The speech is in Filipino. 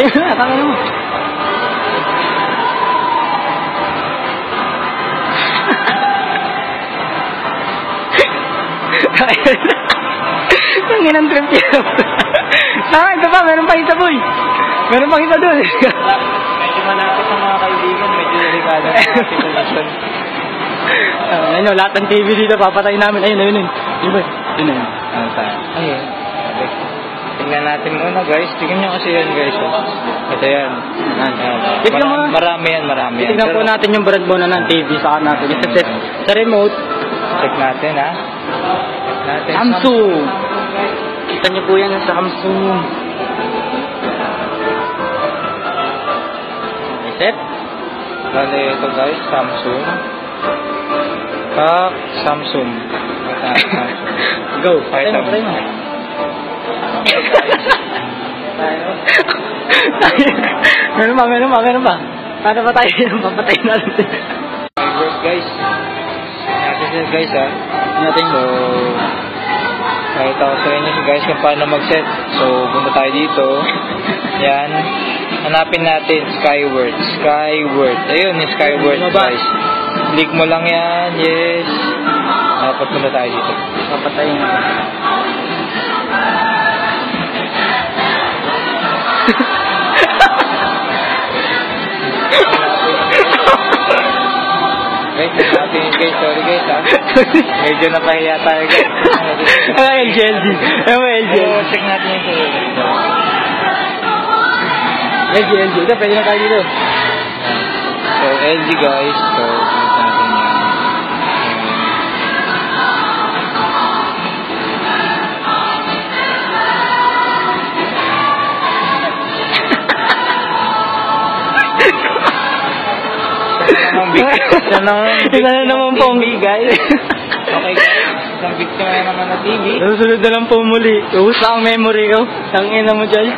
Ayun na, tangin mo. Ang trip yun. Tama, ito pa, meron pa isa boy. Meron pang isa doon. Medyo malapit sa mga kaibigan, medyo delikado sa sitwasyon. Uh, ano, lahat ng TV dito, papatay namin. Ayun, ayun, ayun. Yun ba? Yun, ayun. Ano tayo? Ayun. Tingnan natin muna guys. Tingnan nyo kasi yan guys. oh. Ito yan. Yan. Tignan mo. Marami, marami yan, marami yan. Tignan po natin yung brand muna ng TV sa natin. Sa, set, sa remote, Check natin ha. Check natin. Samsung. Kita niyo po yan sa Samsung. Set. Bale, ito guys, Samsung. Pak, Samsung. Ito, Samsung. Go. Pakita mo. meron pa, meron pa, meron pa. Paano pa tayo yung papatayin natin? Viewers guys. Natin guys ha. Natin So, nakita ko sa inyo guys kung paano mag-set. So, punta tayo dito. Yan. Hanapin natin Skyward. Skyward. Ayun, yung Skyward Baba. guys. Click mo lang yan. Yes. Dapat punta tayo dito. papatayin natin. Guys, guys. Sorry guys ha. Medyo napahiya tayo guys. Ano LGLG? Ano LGLG? check natin yung sa LGLG. Ito, pwede na tayo dito. So, LG guys. So, Yan naman, Isa na naman po. guys. Okay guys, isang victim na naman na TV. Susunod na lang po muli. Ubus na ang memory ko. Tangin na mo dyan.